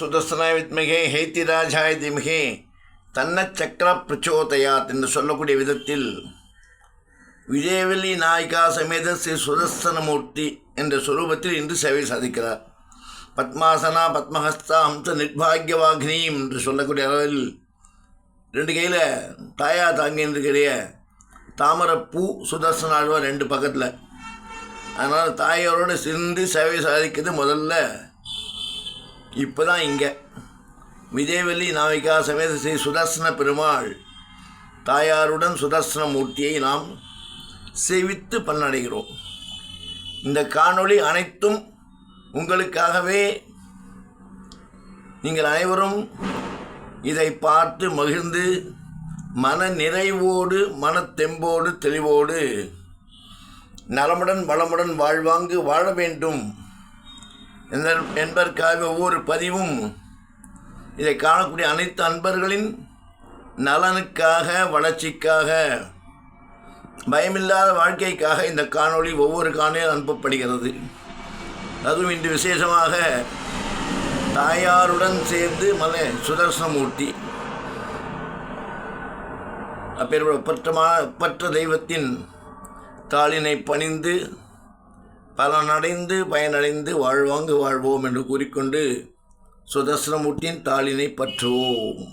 சுதர்சனாய வித்மிகே ஹேத்திராஜாய திமிகே தன்ன சக்கர பிரச்சோதயாத் என்று சொல்லக்கூடிய விதத்தில் விஜயவல்லி நாயிகா சமேத ஸ்ரீ சுதர்சனமூர்த்தி என்ற சுரூபத்தில் இன்று சேவை சாதிக்கிறார். பத்மாசனா பத்மஹஸ்தா ஹம்ச நிர்பாகியவாகினியும் என்று சொல்லக்கூடிய அளவில் ரெண்டு கையில் தாயா தாங்கின்றிருக்கிற தாமரப்பூ சுதர்சன ஆழ்வார் ரெண்டு பக்கத்தில். அதனால் தாயாரோடு சேர்ந்து சேவை சாதிக்கிறது முதல்ல இப்போ தான் இங்கே. விஜயவல்லி நாவிகா சமேத ஸ்ரீ சுதர்சன பெருமாள் தாயாருடன் சுதர்சன மூர்த்தியை நாம் சேவித்து பண்ணடைகிறோம் இந்த காணொளி அனைத்தும் உங்களுக்காகவே நீங்கள் அனைவரும் இதை பார்த்து மகிழ்ந்து மன நிறைவோடு மனத்தெம்போடு தெளிவோடு நலமுடன் வளமுடன் வாழ்வாங்கு வாழ வேண்டும். என்பதற்காக ஒவ்வொரு பதிவும் இதை காணக்கூடிய அனைத்து அன்பர்களின் நலனுக்காக வளர்ச்சிக்காக பயமில்லாத வாழ்க்கைக்காக இந்த காணொளி ஒவ்வொரு காணொலியும் அனுப்பப்படுகிறது. அதுவும் இன்று விசேஷமாக தாயாருடன் சேர்ந்து மல சுதர்சனமூர்த்தி அப்பேற்பட்ட ஒப்பற்றமான பற்ற தெய்வத்தின் தாளினை பணிந்து பலனடைந்து பயனடைந்து வாழ்வாங்கு வாழ்வோம் என்று கூறிக்கொண்டு சுதர்சனமூர்த்தியின் தாளினை பற்றுவோம்.